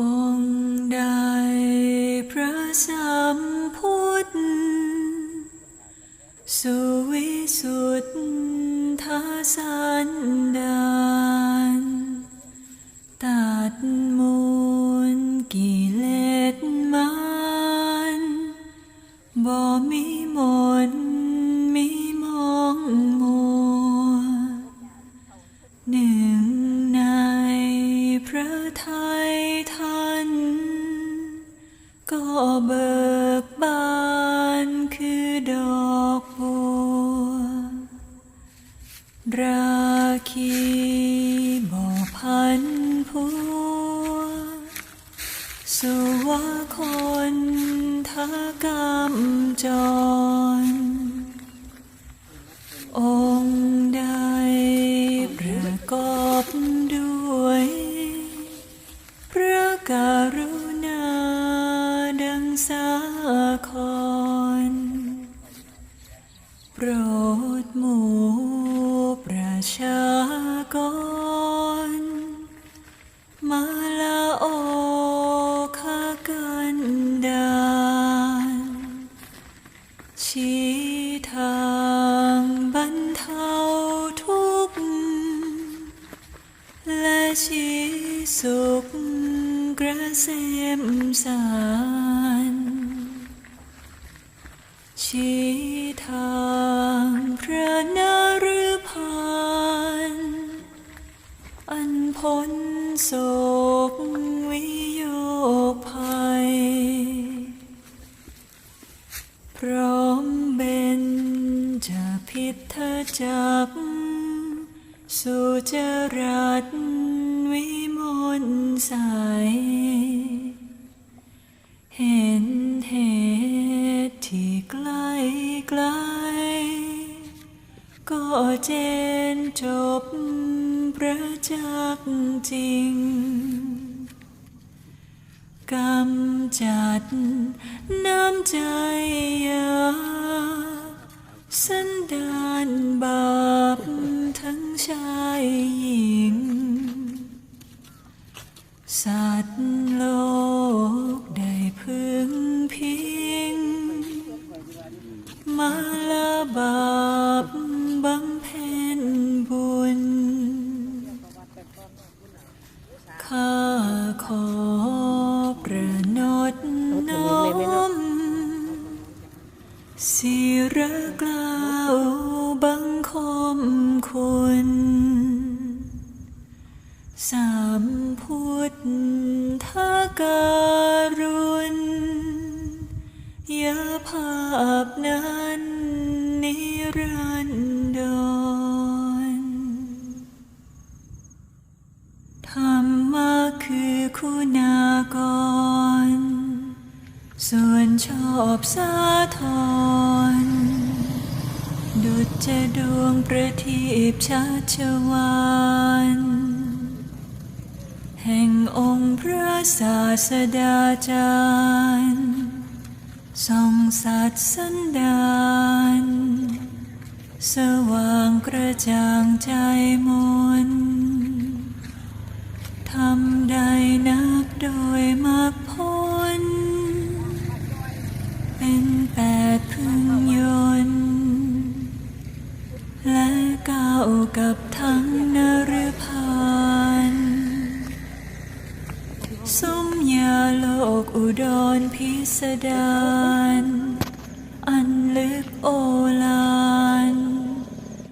องค์ใดพระสัมพุทธสุวิสุทธาสันดานตัดมูลกิ ทัยท่าน ก็เบิกบานคือดอกบัว ราคีบ่พันพัว สุวาคนทากรรมจร องากรมาลาโอคากันดานชี้ทางบรรเทาทุกข์และชี้สุขกระเสมสารชี้ทาง จะพิทจักรสุจรัตวิมลใส เห็นเหตุที่ไกล้ไกล ก็เจนจบประจักษ์จริงกำจัดน้ำใจ สัตว์โลกได้พึ่งพิง มาลาบาปบำเพ็ญบุญ ข้าขอประนดน้อมสิระกล่าวบังคมคุณ สามพุทธการุณยาภาพนั้นนิรันดรธรรมะคือคุณากร ส่วนชอบสาธรดุจจะดวงประทีปชัชวาน แห่งองค์พระศาสดาจารย์ทรงสัตย์สันดานสว่างกระจ่างใจมนทำใดนับโดยมรรคผลเป็นแปดพึงยนและก้าวกับทั้งนรพานสมยา โลกอุดรพิสดารอันลึกโอฬา